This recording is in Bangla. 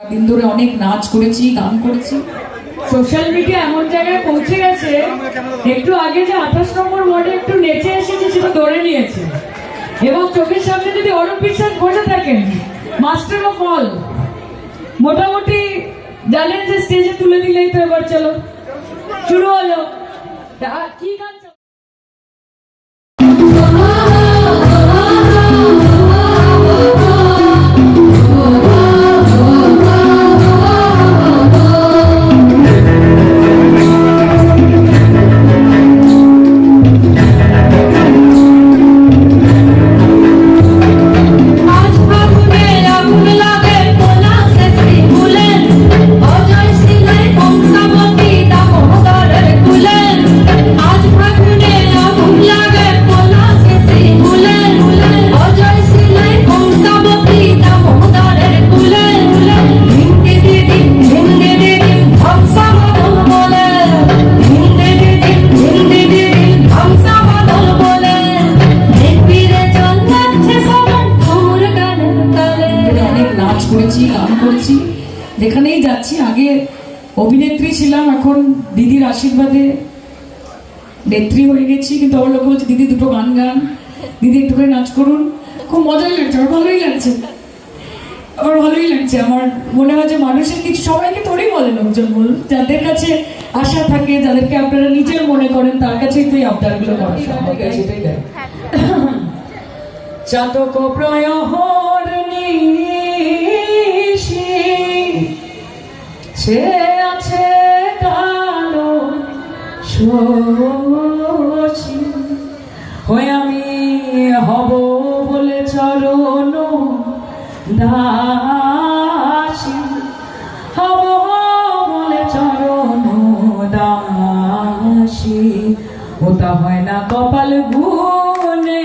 দিন ধরে অনেক নাচ করেছি, গান করেছি। সোশ্যাল মিডিয়া এমন জায়গায় পৌঁছে গেছে, একটু আগে যে আঠাশ নম্বর ওয়ার্ডে একটু নেচে এসেছে, সেটা ধরে নিয়েছে। এবং চোখের সামনে যদি অরূপ বিশ্বাস বসে থাকেন, মাস্টার অফ অল, মোটামুটি জানেন যে স্টেজে তুলে দিলেই তো এবার চলো। শুরু হলো। কি গান যেখানেই যাচ্ছি আগে অভিনেত্রী ছিলাম এখন দিদির আশীর্বাদে নেত্রী হয়ে গেছি কিন্তু আমার লোক বলছে দিদি দুটো গান গান দিদি একটু করে নাচ করুন। খুব মজাই লাগছে আমার ভালোই লাগছে। আমার ভালোই লাগছে আমার মনে হয় যে মানুষের কিছু সবাইকে তোরই বলে লোকজন বলুন যাদের কাছে আশা থাকে যাদেরকে আপনারা নিজের মনে করেন তার কাছেই তো এই আবদারগুলো করা সম্ভব। সেটাই দেয় চাতক প্রয়হর কালো শোষী হয়ে আমি হব বলে চরণ দাসী। হব বলে চরণ দাসী। ওটা হয় না কপাল গুনে